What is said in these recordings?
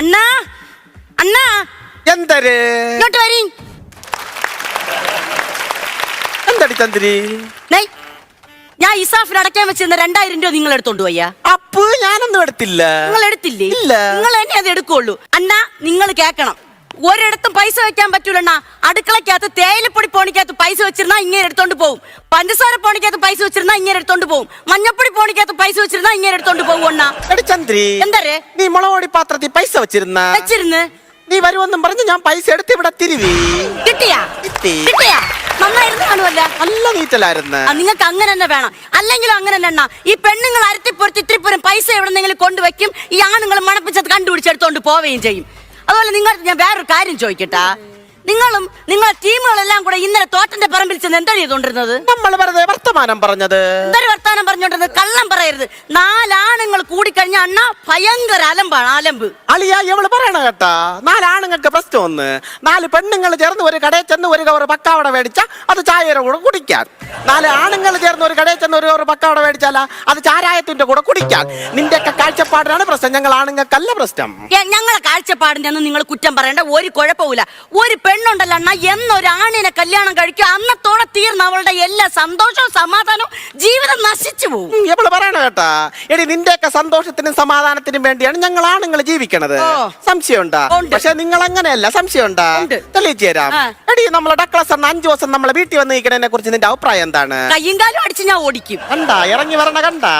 അണ്ണാ അണ്ണാ. എന്തര്? ഇങ്ങോട്ട് വരീ. എന്തടി ചന്ദ്രി? നെയ് ഞാൻ ഇസാഫിന് അടക്കാൻ വെച്ചിരുന്ന രണ്ടായിരം രൂപ നിങ്ങൾ എടുത്തോണ്ട് പോയ്യാ അപ്പ് ഞാനൊന്നും എടുത്തില്ല. നിങ്ങൾ എടുത്തില്ലേ? ഇല്ല. നിങ്ങൾ തന്നെ അത് എടുക്കുള്ളൂ. അണ്ണാ നിങ്ങൾ കേക്കണം. ഒരിടത്തും പൈസ വെക്കാൻ പറ്റൂല അടുക്കളക്കകത്ത് തേയിലപ്പൊടി പോണിക്കകത്ത് പൈസ വെച്ചിരുന്നാ ഇങ്ങനെ എടുത്തോണ്ട് പോകും പഞ്ചസാര പോണിക്കകത്ത് പൈസ വെച്ചിരുന്നാ ഇങ്ങനെ എടുത്തോണ്ട് പോകും മഞ്ഞപ്പൊടി പോണിക്കകത്ത് പൈസ വെച്ചിരുന്നാ ഇങ്ങനെ എടുത്തോണ്ട് പോകും അണ്ണാ. ചന്ദ്രി നീ മുളകൊടി പാത്രത്തിൽ പൈസ വെച്ചിരുന്ന? വെച്ചിരുന്ന്? നീ വരുമെന്നും പറഞ്ഞ് ഞാൻ പൈസ എടുത്ത് ഇവിടെ തിരുവി. കിട്ടിയാ? കിട്ടിയാ? നന്നായിരുന്നു കാണുമല്ല. നല്ല നീറ്റലായിരുന്നു. നിങ്ങൾക്ക് അങ്ങനെ തന്നെ വേണം. അല്ലെങ്കിലും അങ്ങനെ തന്നെ അണ്ണാ. ഈ പെണ്ണുങ്ങൾ അരത്തിപ്പുറത്ത് ഇത്തിരിപ്പുരം പൈസ എവിടെ നിങ്ങൾ കൊണ്ടുവയ്ക്കും. ഈ ആണുങ്ങൾ മണപ്പിച്ചത് കണ്ടുപിടിച്ചെടുത്തോണ്ട് പോവുകയും ചെയ്യും. അതുപോലെ നിങ്ങൾ ഞാൻ വേറൊരു കാര്യം ചോദിക്കട്ടാ. നിങ്ങളും നിങ്ങൾ ടീമുകളെല്ലാം കൂടെ ഇന്നലെ തോട്ടന്റെ പറമ്പിൽ ചെന്ന് എന്താ ചെയ്തോണ്ടിരുന്നത് നമ്മൾ വെറുതെ വർത്തമാനം പറഞ്ഞത്. എന്തൊരു വർത്താനം പറഞ്ഞോണ്ടിരുന്നത് കള്ളം പറയരുത്. നാലാണുങ്ങൾ കൂടിക്കഴിഞ്ഞ അണ്ണ ഭയങ്കര അലമ്പാണ് അലമ്പ്. അളിയ ഇവൾ പറയണ കേട്ടാ. നാലാണുങ്ങൾക്ക് പ്രശ്നം ഒന്ന്. നാല് പെണ്ണുങ്ങൾ ചേർന്ന് ഒരു കടയിൽ ചെന്ന് ഒരു കവർ പക്കാവട മേടിച്ച അത് ചായയുടെ കൂടെ കുടിക്കാൻ. നാല് ആണുങ്ങൾ ചേർന്ന് ഒരു കടയിൽ ചെന്ന് ഒരു കവർ പക്കാവട മേടിച്ചാലാ അത് ചാരായത്തിന്റെ കൂടെ കുടിക്കാൻ. നിന്റെ ഒക്കെ കാഴ്ചപ്പാടിനാണ് പ്രശ്നം. ഞങ്ങൾ ആണുങ്ങൾക്കല്ല പ്രശ്നം. ഏ, ഞങ്ങളെ കാഴ്ചപ്പാടിന്റെ ഒന്നും നിങ്ങൾ കുറ്റം പറയണ്ട ഒരു കുഴപ്പമില്ല ഒരു പെണ്ണുണ്ടല്ലോ അണ്ണ എന്നൊരാണിനെ കല്യാണം കഴിക്കും അന്നത്തോടെ തീർന്ന അവളുടെ എല്ലാ സന്തോഷവും സമാധാനവും ജീവിതം നശിച്ചു പോകും. ഇവൾ പറയണ കേട്ടാ? എടി നിന്റെയൊക്കെ സന്തോഷത്തിനും സമാധാനത്തിനും വേണ്ടിയാണ് ഞങ്ങൾ ആണുങ്ങൾ ജീവിക്കണത്. സംശയമുണ്ടാ. പക്ഷെ നിങ്ങൾ അങ്ങനെയല്ല സംശയമുണ്ടാ. തെളിയിച്ചു തരാം എടി നമ്മളെ ഡക്ലസ് എന്ന അഞ്ചു ദിവസം നമ്മളെ വീട്ടിൽ വന്ന് നിൽക്കണതിനെ കുറിച്ച് നിന്റെ അഭിപ്രായം എന്താണ്? കയ്യും കാലും അടിച്ച് ഞാൻ ഓടിക്കും. കണ്ടാ ഇറങ്ങി വരണ കണ്ടാ.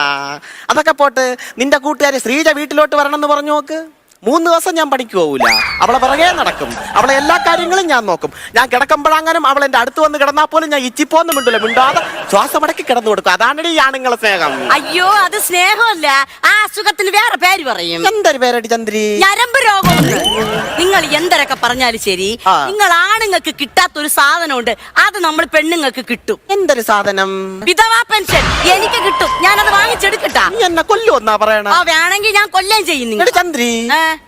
അതൊക്കെ പോട്ട് നിന്റെ കൂട്ടുകാരി ശ്രീജ വീട്ടിലോട്ട് വരണം എന്ന് പറഞ്ഞു നോക്ക്. മൂന്ന് ദിവസം ഞാൻ പണിക്ക് പോകൂല അവളെ പിറകെ നടക്കും. അവളെ എല്ലാ കാര്യങ്ങളും ഞാൻ നോക്കും. ഞാൻ കിടക്കുമ്പോഴാങ്ങാനും അവൾ എന്റെ അടുത്ത് വന്ന് കിടന്നാൽ പോലും ഞാൻ ഇച്ചിപ്പോന്നും മിണ്ടില്ല മിണ്ടാതെ ശ്വാസമടക്കി കിടന്നു കൊടുക്കും. അതാണ് ഈ ആണുങ്ങളെ സ്നേഹം. അയ്യോ അത് സ്നേഹമല്ല. ആ അസുഖത്തിന് വേറെ പേര് പറയും. എന്തൊരു പേരടി ചന്ദ്രി? ഞരമ്പ് രോഗം നിങ്ങൾ എന്തരൊക്കെ പറഞ്ഞാലും ശരി നിങ്ങൾ ആണുങ്ങൾക്ക് കിട്ടാത്ത ഒരു സാധനമുണ്ട്. അത് നമ്മൾ പെണ്ണുങ്ങൾക്ക് കിട്ടും. എന്തൊരു സാധനം? വിധവാ പെൻഷൻ. എനിക്ക് കിട്ടും. ഞാനത് വാങ്ങിച്ചെടുക്കട്ടാ. എന്നെ കൊല്ലുമെന്നാ പറയണ? വേണമെങ്കിൽ ഞാൻ കൊല്ലം ചെയ്യുന്നു ചന്ദ്രി?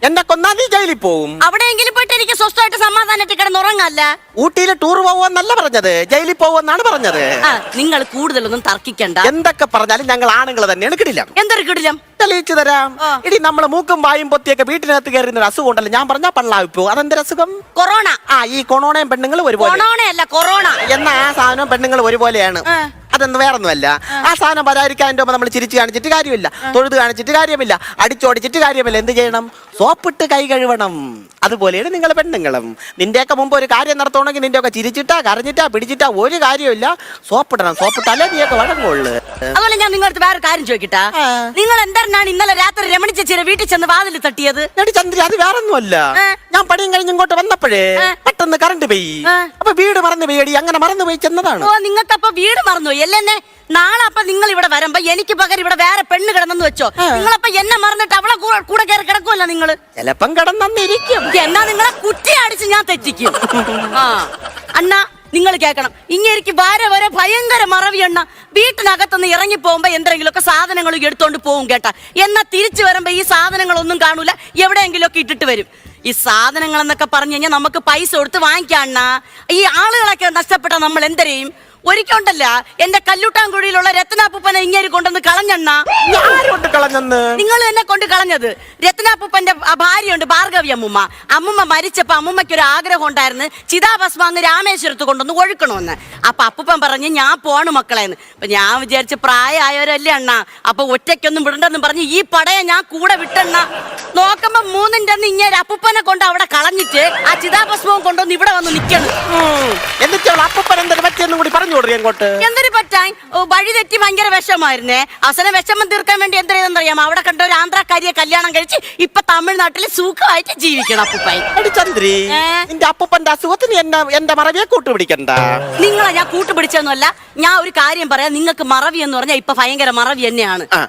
എന്നെ കൊന്നാ നീ ജയിലിൽ പോകും അവിടെയെങ്കിലും പോയിട്ട് എനിക്ക് സ്വസ്ഥമായിട്ട് സമാധാനമായിട്ട് കിടന്നുറങ്ങല്ല. ഊട്ടിയിൽ ടൂർ പോവാന്നല്ല പറഞ്ഞത്. ജയിലിൽ പോവെന്നാണ് പറഞ്ഞത്. ആ നിങ്ങൾ കൂടുതലൊന്നും തർക്കിക്കണ്ട. എന്തൊക്കെ പറഞ്ഞാലും ഞങ്ങൾ ആണുങ്ങൾ തന്നെയാണ് കിടിലം. എന്തൊരു കിടിലം? തെളിയിച്ചു തരാം. ആ. ഇടി നമ്മൾ മൂക്കും വായും പൊത്തിയൊക്കെ വീട്ടിനകത്ത് കയറുന്ന ഒരു അസുഖം ഉണ്ടല്ലോ. ഞാൻ പറഞ്ഞാ പള്ളാവിപ്പോ. അതെന്തൊരു അസുഖം? കൊറോണ. ആ ഈ കൊണോണയും പെണ്ണുങ്ങൾ ഒരുപോലെ. കൊറോണയല്ല കൊറോണ. എന്നാ ആ സാധനവും പെണ്ണുങ്ങൾ ഒരുപോലെയാണ്. ആ. അതൊന്നും വേറൊന്നുമല്ല. ആ. സാധനം വരാതിരിക്കാൻ നമ്മൾ ചിരിച്ചു കാണിച്ചിട്ട് കാര്യമില്ല. തൊഴുത് കാണിച്ചിട്ട് കാര്യമില്ല. അടിച്ചോടിച്ചിട്ട് കാര്യമില്ല. എന്ത് ചെയ്യണം? സോപ്പിട്ട് കൈ കഴുകണം അതുപോലെയാണ് നിങ്ങൾ പെണ്ണുങ്ങളും. നിന്റെയൊക്കെ മുമ്പ് ഒരു കാര്യം നടത്തണമെങ്കിൽ നിന്റെ ഒക്കെ ചിരിച്ചിട്ടാ കരഞ്ഞിട്ടാ പിടിച്ചിട്ടാ ഒരു കാര്യമില്ല സോപ്പിടണം. സോപ്പിട്ടാലേ നീയൊക്കെ വഴങ്ങുള്ളു. അതുപോലെ ഞാൻ നിങ്ങളുടെ വേറെ കാര്യം ചോദിക്കട്ടാ. നിങ്ങൾ എന്താണ് ഇന്നലെ രാത്രി രമണിച്ച ചേച്ചിയുടെ വീട്ടിൽ ചെന്ന് വാതിൽ തട്ടിയത്? എടി ചന്ദ്രി അത് വേറെ ഒന്നുമല്ല ഞാൻ പണിയും കഴിഞ്ഞ് ഇങ്ങോട്ട് വന്നപ്പോഴേ പെട്ടെന്ന് കറണ്ട് പോയി? അപ്പൊ വീട് മറന്നു പോയി അങ്ങനെ മറന്നു പോയി ചെന്നതാണ്. ഓ നിങ്ങൾക്ക് അപ്പൊ വീട് മറന്നു അല്ലെന്നെ നാളെ അപ്പൊ നിങ്ങൾ ഇവിടെ വരുമ്പോ എനിക്ക് പകരം ഇവിടെ വേറെ പെണ്ണ് കിടന്നെന്ന് വെച്ചോ. നിങ്ങളപ്പൊ എന്നെ മറന്നിട്ട് അവളെ കൂടെ കയറി കിടക്കുമല്ലോ നിങ്ങൾ? ചിലപ്പം കിടന്നിരിക്കും എന്നാ നിങ്ങളെ കുറ്റി അടിച്ച് ഞാൻ തെറ്റിക്കും. ആ. അണ്ണാ നിങ്ങൾ കേൾക്കണം. ഇങ്ങേക്ക് വരെ വരെ ഭയങ്കര മറവി എണ്ണ വീട്ടിനകത്തുനിന്ന് ഇറങ്ങി പോകുമ്പോ എന്തെങ്കിലുമൊക്കെ സാധനങ്ങൾ എടുത്തോണ്ട് പോകും കേട്ടാ. എന്നാ തിരിച്ചു വരുമ്പോ ഈ സാധനങ്ങളൊന്നും കാണൂല. എവിടെയെങ്കിലും ഒക്കെ ഇട്ടിട്ട് വരും. ഈ സാധനങ്ങൾ എന്നൊക്കെ പറഞ്ഞു കഴിഞ്ഞാൽ നമുക്ക് പൈസ കൊടുത്ത് വാങ്ങിക്കാണ ഈ ആളുകളൊക്കെ നഷ്ടപ്പെട്ട നമ്മൾ എന്തരെയും ഒരിക്കലുണ്ടല്ല എന്റെ കല്ലുട്ടാൻകുഴിയിലുള്ള രത്നാപ്പൂപ്പനെ ഇങ്ങേര് കൊണ്ടുവന്ന് കളഞ്ഞെണ്ണ? ആരോട്ട് കളഞ്ഞെന്ന്? നിങ്ങൾ എന്നെ കൊണ്ട് കളഞ്ഞത്. രത്നാപ്പൂപ്പന്റെ ആ ഭാര്യയുണ്ട് ഭാർഗവി അമ്മുമ്മ. അമ്മുമ്മ മരിച്ചപ്പോ അമ്മുമ്മയ്ക്ക് ഒരു ആഗ്രഹം ഉണ്ടായിരുന്നു ചിതാഭസ്മ അന്ന് രാമേശ്വരത്ത് കൊണ്ടൊന്ന് ഒഴുക്കണമെന്ന്. അപ്പൊ അപ്പൂപ്പൻ പറഞ്ഞ് ഞാൻ പോണു മക്കളെന്ന്. അപ്പൊ ഞാൻ വിചാരിച്ച് പ്രായമായവരല്ലേ അണ്ണ. അപ്പൊ ഒറ്റയ്ക്കൊന്നും വിടണ്ടെന്നും പറഞ്ഞ് ഈ പടയെ ഞാൻ കൂടെ വിട്ടെണ്ണ. നോക്കുമ്പോ മൂന്നിന്റെ അന്ന് ഇങ്ങനെ അപ്പൂപ്പനെ കൊണ്ട് അവിടെ കളഞ്ഞിട്ട് ആ ചിതാഭസ്മവും കൊണ്ടുവന്ന് ഇവിടെ വന്ന് നിക്കണം. എന്നിട്ട് അപ്പൂപ്പൻ എന്തൊരു പറ്റിയെന്നും കൂടി പറഞ്ഞു? കൊടുക്കും അങ്ങോട്ട്. എന്തൊരു പറ്റാൻ? വഴി തെറ്റി ഭയങ്കര വിഷമായിരുന്നേ അവസാനം വിഷമം തീർക്കാൻ വേണ്ടി എന്തെയ്തെന്നറിയാം അവിടെ കണ്ട ഒരു ആന്ധ്രാക്കാരിയെ കല്യാണം കഴിച്ച് ഇപ്പൊ തമിഴ്നാട്ടിൽ സുഖമായിട്ട് ജീവിക്കണം അപ്പൂപ്പായി ചന്ദ്രി? നിന്റെ അപ്പന്റെ അസുഖത്തിന് എന്നെ എന്റെ മറവിയെ കൂട്ടുപിടിക്കണ്ട. നിങ്ങളെ ഞാൻ കൂട്ടുപിടിച്ചൊന്നുമല്ല ഞാൻ ഒരു കാര്യം പറയാം. നിങ്ങൾക്ക് മറവി എന്ന് പറഞ്ഞാൽ ഇപ്പൊ ഭയങ്കര മറവി തന്നെയാണ്. ആ.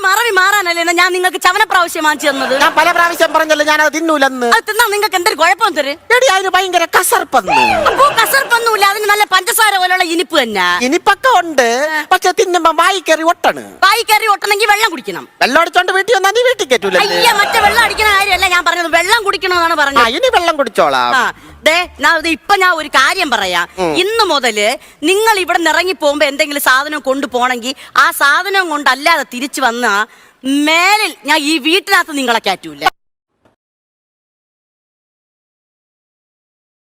മറവി മാറാനല്ലേ ഞാൻ നിങ്ങൾക്ക് ചവന പ്രാവശ്യം വാങ്ങിച്ചു തന്നത്? ഞാൻ പല പ്രാവശ്യം പറഞ്ഞല്ലോ ഞാൻ അത് തിന്നൂലെന്ന്. അത് തിന്നാ നിങ്ങൾക്ക് എന്തൊരു കുഴപ്പം തരും? അതിന് ഭയങ്കര കസർപ്പന്ന്. അപ്പോ കസർപ്പൊന്നുമില്ല അതിന് നല്ല പഞ്ചസാര പോലുള്ള ഇനിപ്പ് തന്നെ ഇനിപ്പൊക്കെ ഉണ്ട്. പക്ഷെ തിന്നുമ്പോ വായി കയറി ഒട്ടണ്. വായി കയറി ഒട്ടണമെങ്കിൽ വെള്ളം കുടിക്കണം. വെള്ളം അടിച്ചോണ്ട് വീട്ടിൽ വന്നാൽ നീ വീട്ടിൽ കയറ്റൂല അയ്യ മറ്റേ വെള്ളം അടിക്കുന്ന കാര്യമല്ല ഞാൻ പറഞ്ഞത്. വെള്ളം കുടിക്കണമെന്നാണ് പറഞ്ഞത്. ഇനി വെള്ളം കുടിച്ചോളാം. ഇപ്പൊ ഞാൻ ഒരു കാര്യം പറയാം. ഇന്ന് മുതൽ നിങ്ങൾ ഇവിടെ നിറങ്ങി ഇറങ്ങി പോകുമ്പോ എന്തെങ്കിലും സാധനം കൊണ്ടുപോണെങ്കിൽ ആ സാധനം കൊണ്ടല്ലാതെ തിരിച്ചു വന്ന മേലിൽ ഞാൻ ഈ വീട്ടിനകത്ത് നിങ്ങളെ കയറ്റൂല.